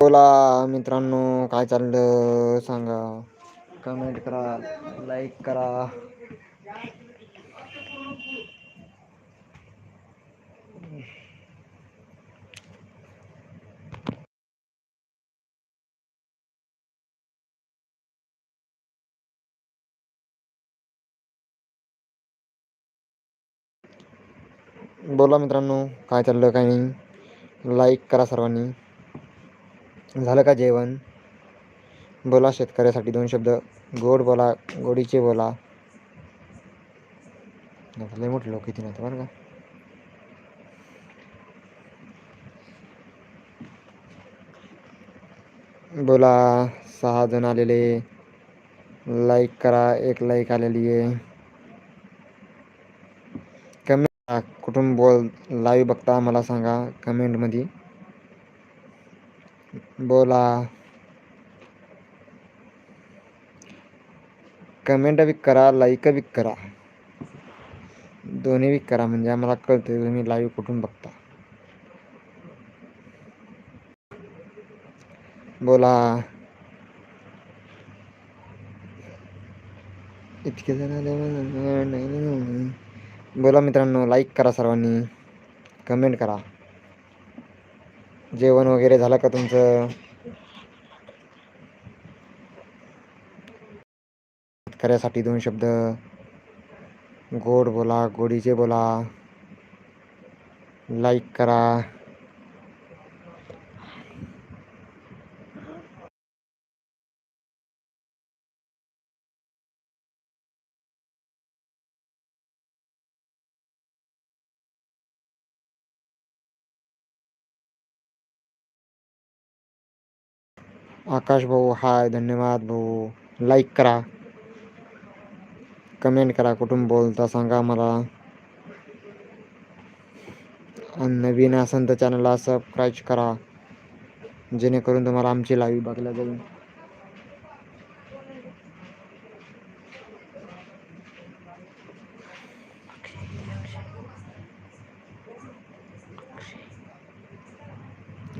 बोला मित्रांनो काय चाललं सांगा. कमेंट करा लाईक करा. बोला मित्रांनो काय चाललं काय नाही? लाईक करा सर्वांनी. झालं का जेवण? बोला शेतकऱ्यासाठी दोन शब्द. गोड बोला गोडीचे बोला. लय मोठे लोक किती नाही बरं का? बोला सहा जण आलेले. लाईक करा एक लाईक आलेली आहे कमेंट कुठून बोल लाईव्ह बघता मला सांगा कमेंटमध्ये बोला. कमेंट बी करा लाईक बी करा. दोन्ही बी करा म्हणजे आम्हाला कळते तुम्ही लाईव्ह कुठून बघता. बोला. इतके जण आले बोला मित्रांनो लाईक करा सर्वांनी कमेंट करा. जेवण वगैरे झालं का तुमचं? शेतकऱ्यासाठी दोन शब्द. गोड बोला गोडीचे बोला. लाईक करा. आकाश भाऊ हाय धन्यवाद भाऊ. लाईक करा. कमेंट करा कुठून बोलता सांगा मला. आणि नवीन असेल तर चॅनलला सबस्क्राईब करा. जेणेकरून तुम्हाला आमची लाईव्ह बघायला जाईल.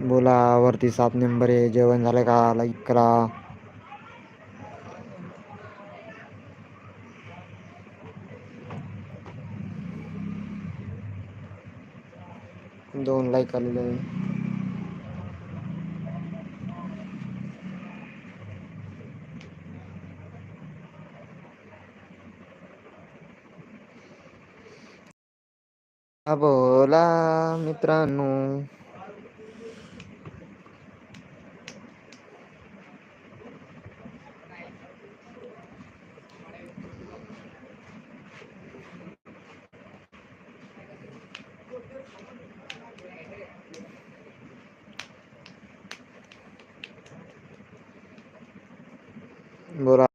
बोला वरती सात नंबर आहे. जेवण झालं का? लाईक करा. दोन लाईक आलेले आहे. बोला मित्रांनो. बोला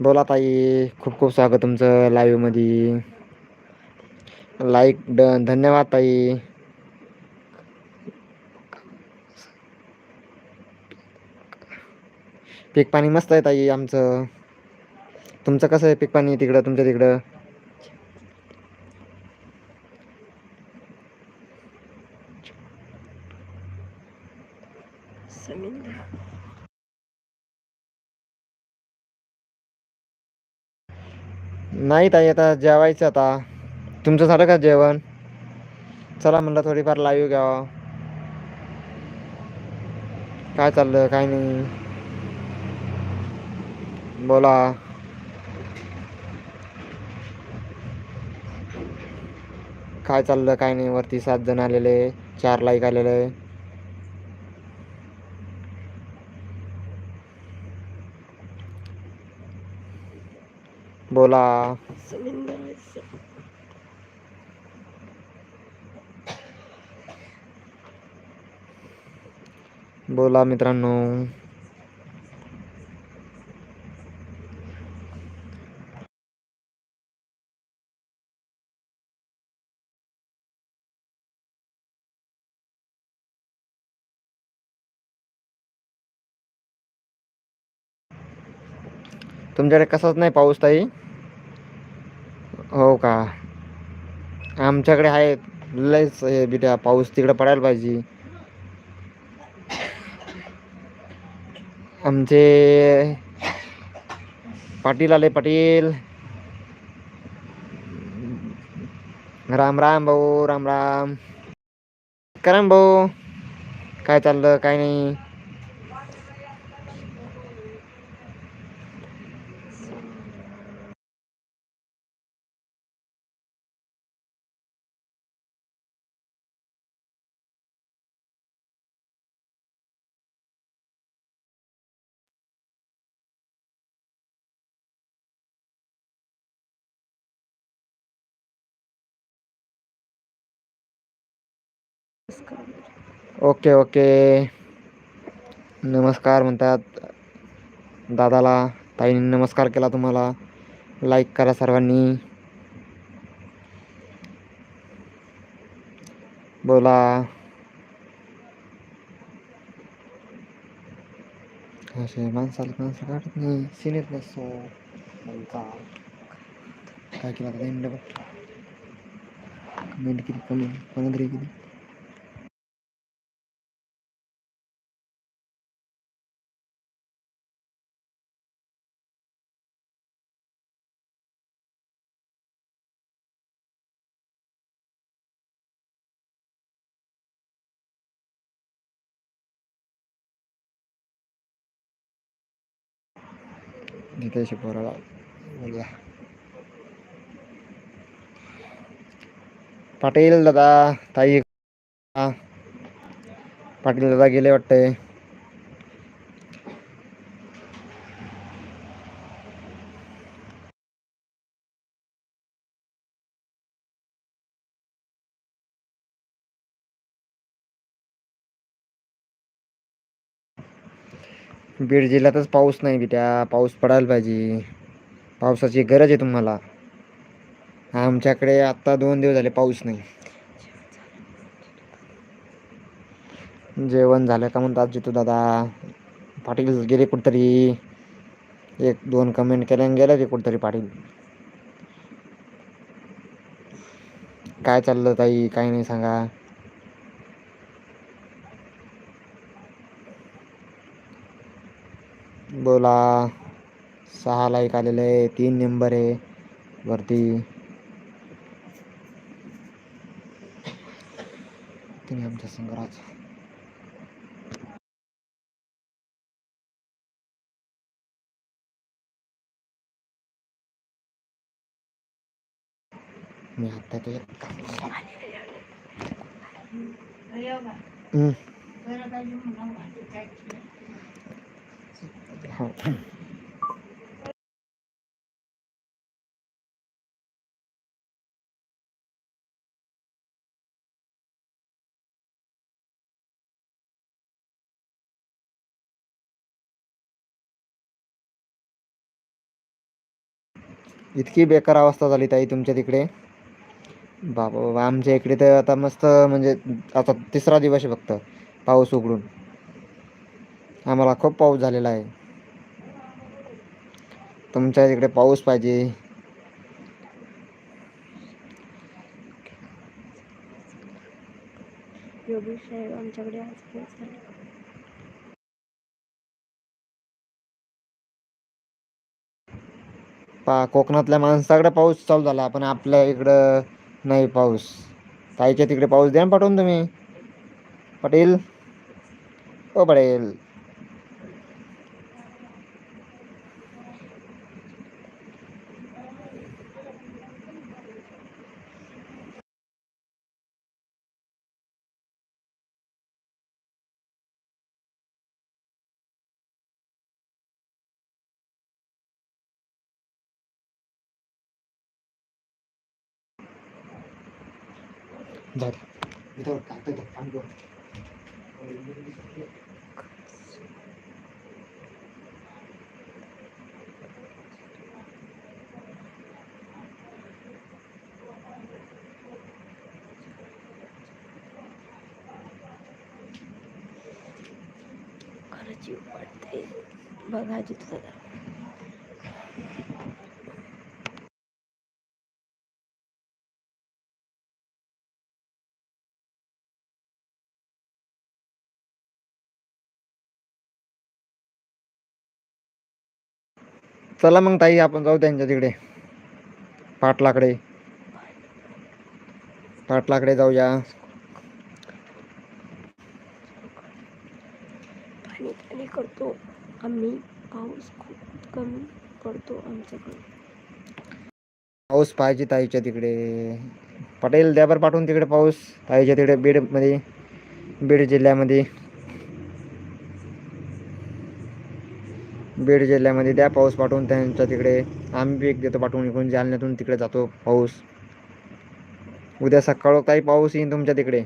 बोला ताई खूप खूप स्वागत तुमचं लाईव्हमध्ये लाईक डन धन्यवाद ताई. पीक पाणी मस्त आहे ताई आमचं. तुमचं कसं आहे पीक पाणी तिकडं तुमच्या तिकडं? नाही ताई आता जेवायचं आता. तुमचं झालं का जेवण? चला म्हणलं थोडीफार लाईव्ह घ्यावा. काय चाललं काय नाही. बोला. काय चाललं काय नाही वरती सात जण आलेले चार लाईक आलेले. बोला. बोला मित्रांनो. तुमच्याकडे कसाच नाही पाऊस ताई? हो का? आमच्याकडे आहे लयच हे बिट्या पाऊस तिकडे पडायला पाहिजे. आमचे पाटील आले पाटील. राम राम भाऊ राम राम. करम भाऊ काय चाललं काय नाही? Okay okay. नमस्कार म्हणतात. दादाला ताईने नमस्कार केला तुम्हाला. लाईक करा सर्वांनी. बोला. असे माणसाला माणसं काढत नाही. सिनेत नसतो. काय केलं कमेंट किती? कमी कोणा तरी किती? जितेश पोराला बोलूया पाटील दादा ताई हा. पाटील दादा गेले वाटते बीड जिल्ह्यातच पाऊस नाही बिट्या पाऊस पडायला पाहिजे. पावसाची गरज आहे तुम्हाला. आमच्याकडे आत्ता दोन दिवस झाले पाऊस नाही. जेवण झालं का म्हणतात जितू दादा. पाटील गेले कुठतरी. एक दोन कमेंट केल्या आणि गेले ते कुठतरी पाटील. काय चाललं ताई? काय नाही सांगा. बोला. सहा लाईक आलेले आहे तीन नंबर आहे. वरती. तुम्ही आमच्या संग्रहाच मी आता ते हम्म. हो. इतकी बेकार अवस्था झाली ताई तुमच्या तिकडे. बाबा बाबा आमच्या इकडे तर आता मस्त म्हणजे आता तिसरा दिवस आहे फक्त पाऊस उघडून. आम्हाला खूप पाऊस झालेला आहे. तुमच्या तिकडे पाऊस पाहिजे. साहेब आमच्याकडे आज पा कोकणातल्या माणसाकडे पाऊस चालू झाला पण आपल्या इकडं नाही पाऊस. ताईच्या तिकडे पाऊस द्या पाठवून तुम्ही. पटेल? ओ पटेल. इथं टाकतो ते, थांब गं. खरंच जीव वाटते बघा जिथं चला मग ताई आपण जाऊ त्यांच्या तिकडे. पाटलाकडे. पाटलाकडे जाऊया. पाणी पाणी करतो आम्ही पाऊस खूप कमी पडतो आमच्याकडे. पाऊस पाहिजे ताईच्या तिकडे. पटेल द्या बरं पाठवून तिकडे पाऊस. ताईच्या तिकडे बीडमध्ये बीड जिल्ह्यामध्ये. बीड जिल्ह्यामध्ये द्या पाऊस पाठवून त्यांच्या तिकडे आम्ही पीक देतो पाठवून इकडून जालन्यातून तिकडे जातो पाऊस. उद्या सकाळ काही पाऊस येईन तुमच्या तिकडे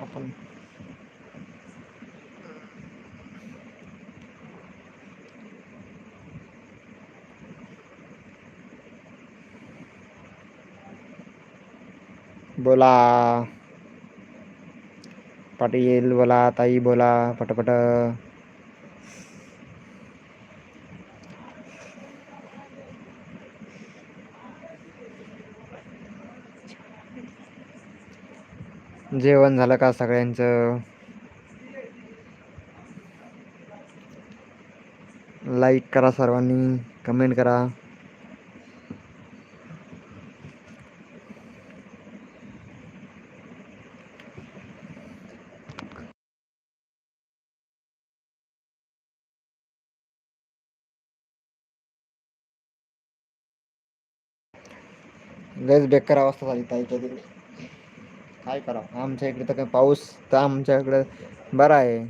आपण बोला. पाटील बोला ताई बोला पटपट. जेवण झालं का सगळ्यांचं? लाईक करा सर्वांनी कमेंट करा. लयच बेकार अवस्था झाली ताईच्या तिकडे. काय करावं? आमच्या इकडे तर काय पाऊस तर आमच्या इकडे बरा आहे.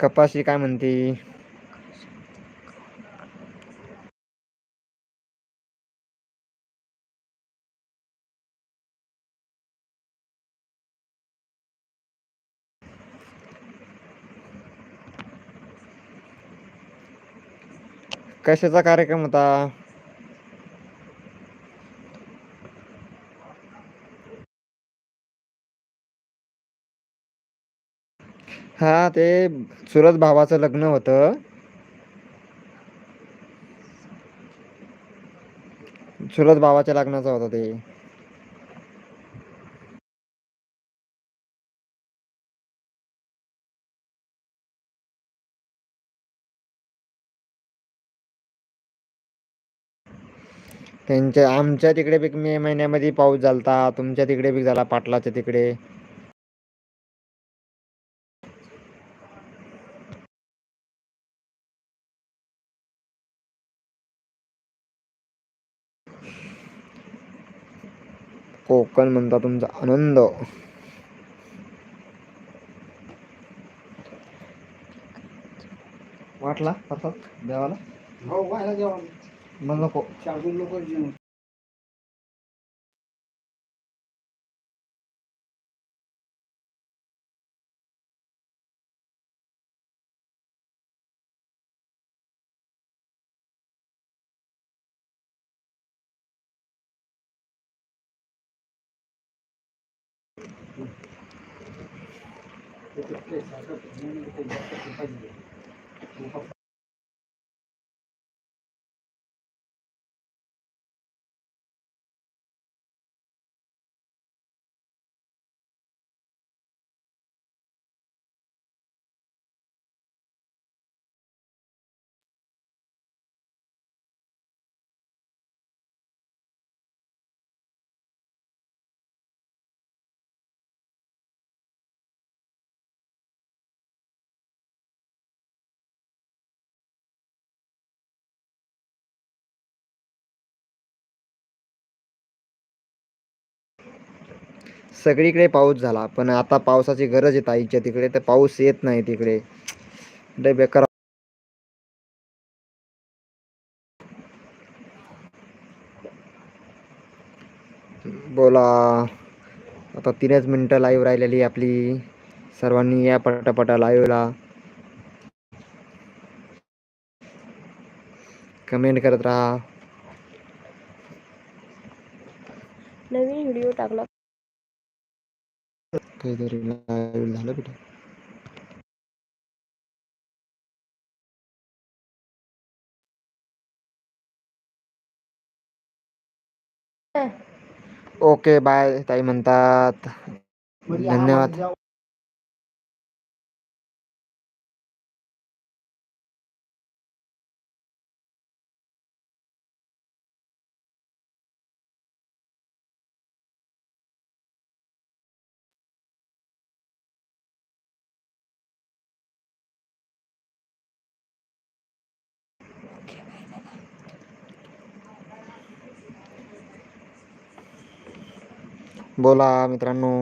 कपाशी काय म्हणते? कशाचा कार्यक्रम होता? हा ते सुरत भावाचं लग्न होतं. सुरत भावाच्या लग्नाचं होतं ते. त्यांच्या आमच्या तिकडे बी मे महिन्यामध्ये पाऊस झालता. तुमच्या तिकडे बी झाला पाटलाच्या तिकडे. कोकण म्हणता तुमचा आनंद. वाटला देवाला? हो व्हायला जेवण. मग नको. शाळकून लोक जेवण सगळीकडे पाऊस झाला पण आता पावसाची गरज आहे ताईच्या. तिकडे तर पाऊस येत नाही तिकडे. लय बेकार. बोला. आता तीनच मिनटं लाईव्ह राहिलेली आपली. सर्वांनी या पटापटा लाईव्हला कमेंट करत राहा. नवीन व्हिडिओ टाकला. काहीतरी लाईव्ह झालं बेटा ओके बाय ताई म्हणतात. धन्यवाद. बोला मित्रांनो.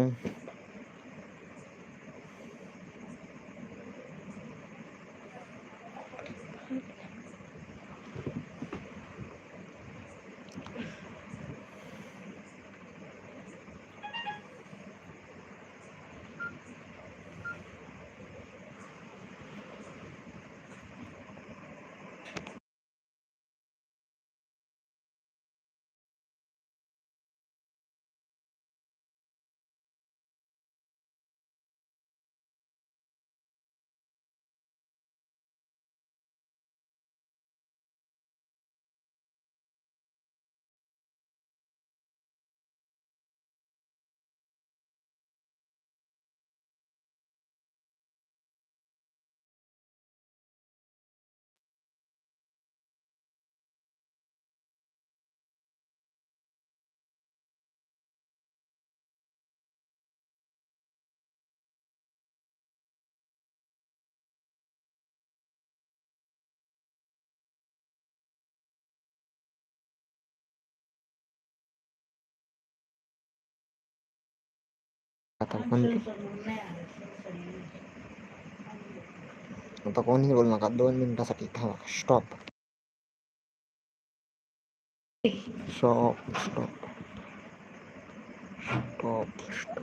आता पण आता कोणीही बोलू नका दोन मिनिटासाठी थांबा stop stop stop stop stop